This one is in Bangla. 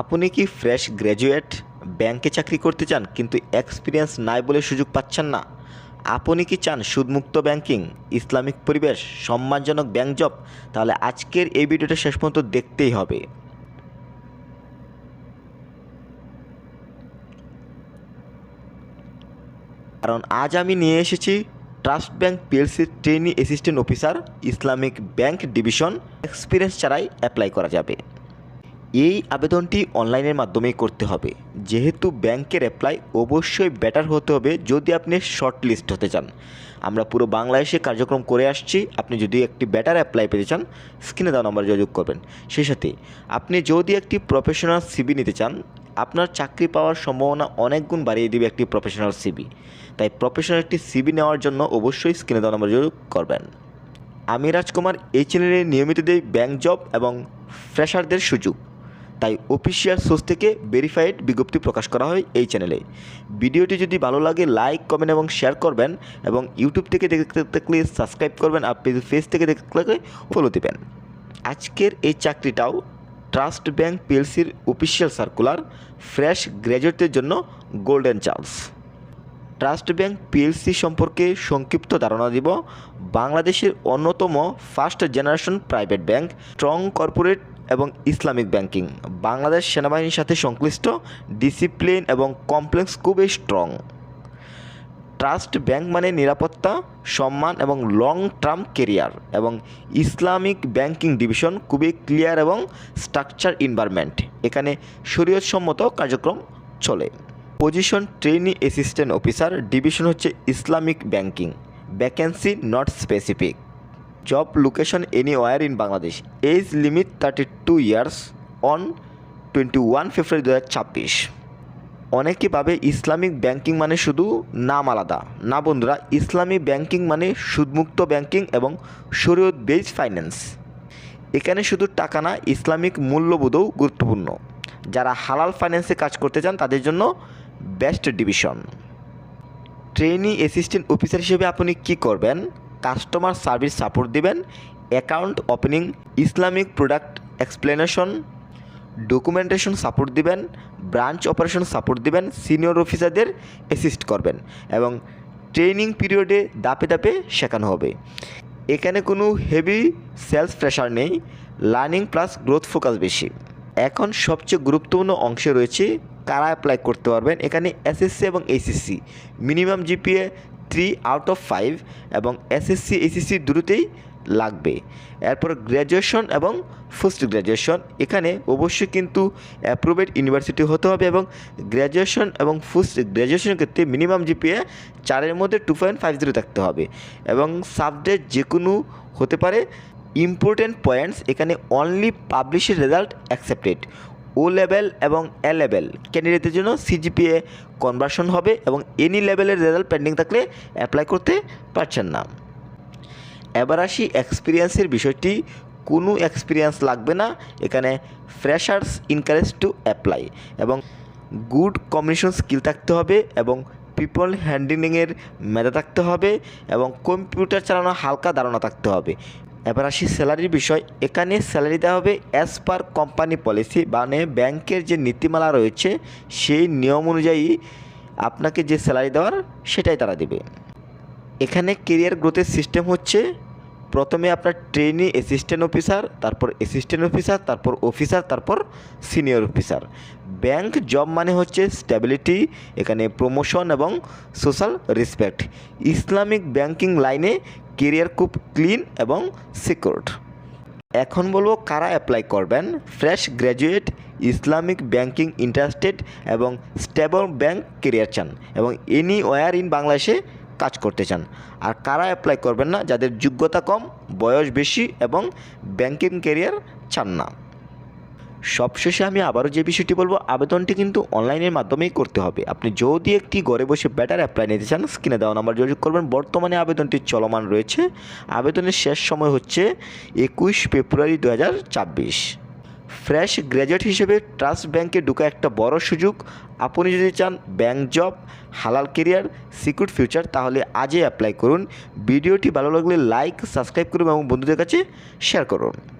আপনি কি ফ্রেশ গ্র্যাজুয়েট ব্যাংকে চাকরি করতে চান কিন্তু এক্সপিরিয়েন্স নাই বলে সুযোগ পাচ্ছেন না? আপনি কি চান সুদমুক্ত ব্যাংকিং, ইসলামিক পরিবেশ, সম্মানজনক ব্যাংক জব? তাহলে আজকের এই ভিডিওটা শেষ পর্যন্ত দেখতেই হবে। কারণ আজ আমি নিয়ে এসেছি trust bank পিএলসির trainee assistant officer, Islamic bank division. Experience ছাড়াই অ্যাপ্লাই করা যাবে। এই আবেদনটি অনলাইনের মাধ্যমেই করতে হবে। যেহেতু ব্যাংকের অ্যাপ্লাই অবশ্যই বেটার হতে হবে যদি আপনি শর্ট লিস্ট হতে চান। আমরা পুরো বাংলাদেশে কার্যক্রম করে আসছি। আপনি যদি একটি বেটার অ্যাপ্লাই পেতে চান স্ক্রিনে দেওয়া নম্বর যোগাযোগ করবেন। সেই সাথে, আপনি যদি একটি প্রফেশনাল সিবি নিতে চান, আপনার চাকরি পাওয়ার সম্ভাবনা অনেক গুণ বাড়িয়ে দেবে একটি প্রফেশনাল সিবি তাই প্রফেশনাল একটি সিবি নেওয়ার জন্য অবশ্যই স্ক্রিনে দেওয়া নম্বর যোগাযোগ করবেন। আমি রাজকুমার, এই চ্যানেলে নিয়মিত দেই ব্যাংক জব এবং ফ্রেশারদের সুযোগ। তাই অফিসিয়াল সোর্স থেকে ভেরিফাইড বিজ্ঞপ্তি প্রকাশ করা হয় এই চ্যানেলে। ভিডিওটি যদি ভালো লাগে, লাইক, কমেন্ট এবং শেয়ার করবেন এবং ইউটিউব থেকে দেখতে থাকলে সাবস্ক্রাইব করবেন আর ফেস থেকে দেখতে থাকলে ফলো দেবেন। আজকের এই চাকরিটাও ট্রাস্ট ব্যাংক পিএলসির অফিসিয়াল সার্কুলার, ফ্রেশ গ্র্যাজুয়েটদের জন্য golden chance. Trust Bank PLC সম্পর্কে সংক্ষিপ্ত ধারণা দিব। বাংলাদেশের অন্যতম first generation private bank strong corporate এবং ইসলামিক ব্যাংকিং। বাংলাদেশ সেনাবাহিনীর সাথে সংশ্লিষ্ট, ডিসিপ্লিন এবং কমপ্লেক্স খুবই স্ট্রং। ট্রাস্ট ব্যাংক মানে নিরাপত্তা, সম্মান এবং লং টার্ম কেরিয়ার এবং ইসলামিক ব্যাংকিং ডিভিশন খুবই ক্লিয়ার এবং স্ট্রাকচার এনভায়রনমেন্ট। এখানে শরীয়তসম্মত কার্যক্রম চলে। Position trainee assistant officer division হচ্ছে Islamic banking. Vacancy not specific. Job location anywhere in Bangladesh age limit thirty two years on twenty one February দু হাজার ছাব্বিশ অনেকে পাবে ইসলামিক ব্যাংকিং মানে শুধু নাম আলাদা। না বন্ধুরা, ইসলামী ব্যাংকিং মানে সুদমুক্ত ব্যাংকিং এবং শরীয়ত বেজ ফাইন্যান্স এখানে শুধু টাকা না, ইসলামিক মূল্যবোধও গুরুত্বপূর্ণ। যারা হালাল ফাইন্যান্সে কাজ করতে চান, তাদের জন্য best division trainee assistant officer হিসেবে আপনি কি করবেন? কাস্টমার সার্ভিস সাপোর্ট দিবেন account opening Islamic product explanation documentation support দিবেন ব্রাঞ্চ অপারেশন সাপোর্ট দিবেন সিনিয়র অফিসারদের অ্যাসিস্ট করবেন এবং ট্রেনিং পিরিয়ডে দাপে দাপে শেখানো হবে। এখানে কোনো হেভি সেলস প্রেশার নেই লার্নিং প্লাস গ্রোথ ফোকাস বেশি। এখন সবচেয়ে গুরুত্বপূর্ণ অংশে রয়েছে কারা অ্যাপ্লাই করতে পারবেন, এখানে এসএসসি এবং HSC minimum GPA three out of five এবং এসএসসি এইচএসসি দুটোতেই লাগবে। এরপর গ্র্যাজুয়েশন এবং পোস্ট গ্র্যাজুয়েশন এখানে অবশ্যই কিন্তু অ্যাপ্রুভেড ইউনিভার্সিটি হতে হবে এবং গ্র্যাজুয়েশন এবং পোস্ট গ্র্যাজুয়েশনের ক্ষেত্রে মিনিমাম জিপিএ চারের মধ্যে টু পয়েন্ট ফাইভ জিরো থাকতে হবে এবং সাবজেক্ট যে কোনো হতে পারে ইম্পর্টেন্ট পয়েন্টস এখানে অনলি পাবলিশের রেজাল্ট অ্যাকসেপ্টেড ও লেভেল এবং এ লেভেল ক্যান্ডিডেটের জন্য সিজিপিএ কনভার্সন হবে এবং এনি লেভেলের রেজাল্ট পেন্ডিং থাকলে অ্যাপ্লাই করতে পারছেন না। এবার আসি এক্সপিরিয়েন্সের বিষয়টি। কোনো এক্সপিরিয়েন্স লাগবে না। এখানে ফ্রেশার্স ইনকারেজ টু অ্যাপ্লাই এবং গুড কমিউনিকেশন স্কিল থাকতে হবে এবং পিপল হ্যান্ডলিংয়ের মেধা থাকতে হবে এবং কম্পিউটার চালানো হালকা ধারণা থাকতে হবে। এবার আসি স্যালারির বিষয়। এখানে স্যালারি দেওয়া হবে অ্যাজ পার কোম্পানি পলিসি মানে ব্যাংকের যে নীতিমালা রয়েছে, সেই নিয়ম অনুযায়ী আপনাকে যে স্যালারি দেওয়ার, সেটাই তারা দেবে। এখানে কেরিয়ার গ্রোথের সিস্টেম হচ্ছে, প্রথমে আপনার ট্রেনি অ্যাসিস্ট্যান্ট অফিসার তারপর অ্যাসিস্ট্যান্ট অফিসার তারপর অফিসার তারপর সিনিয়র অফিসার ব্যাংক জব মানে হচ্ছে স্ট্যাবিলিটি এখানে প্রমোশন এবং সোশ্যাল রেসপেক্ট ইসলামিক ব্যাংকিং লাইনে কেরিয়ার খুব ক্লিন এবং সিকিউরড। এখন বলব কারা অ্যাপ্লাই করবেন? Fresh graduate Islamic banking interested এবং স্টেবল ব্যাংক কেরিয়ার চান এবং এনি ওয়ার ইন বাংলাদেশে কাজ করতে চান। আর কারা অ্যাপ্লাই করবেন না? যাদের যোগ্যতা কম, বয়স বেশি এবং ব্যাংকিং কেরিয়ার চান না। সবশেষে আমি আবারও যে বিষয়টি বলব, আবেদনটি কিন্তু অনলাইনের মাধ্যমেই করতে হবে। আপনি যদি একটি ঘরে বসে ব্যাটার অ্যাপ্লাই নিতে চান, স্ক্রিনে দেওয়া নাম্বার যোগাযোগ করবেন। বর্তমানে আবেদনটি চলমান রয়েছে। আবেদনের শেষ সময় হচ্ছে একুশ ফেব্রুয়ারি দু হাজার ছাব্বিশ। ফ্রেশ গ্র্যাজুয়েট হিসেবে ট্রাস্ট ব্যাংকে ঢুকা একটা বড় সুযোগ। আপনি যদি চান ব্যাংক জব, হালাল কেরিয়ার সিকিউর ফিউচার, তাহলে আজই অ্যাপ্লাই করুন। ভিডিওটি ভালো লাগলে লাইক, সাবস্ক্রাইব করুন এবং বন্ধুদের কাছে শেয়ার করুন।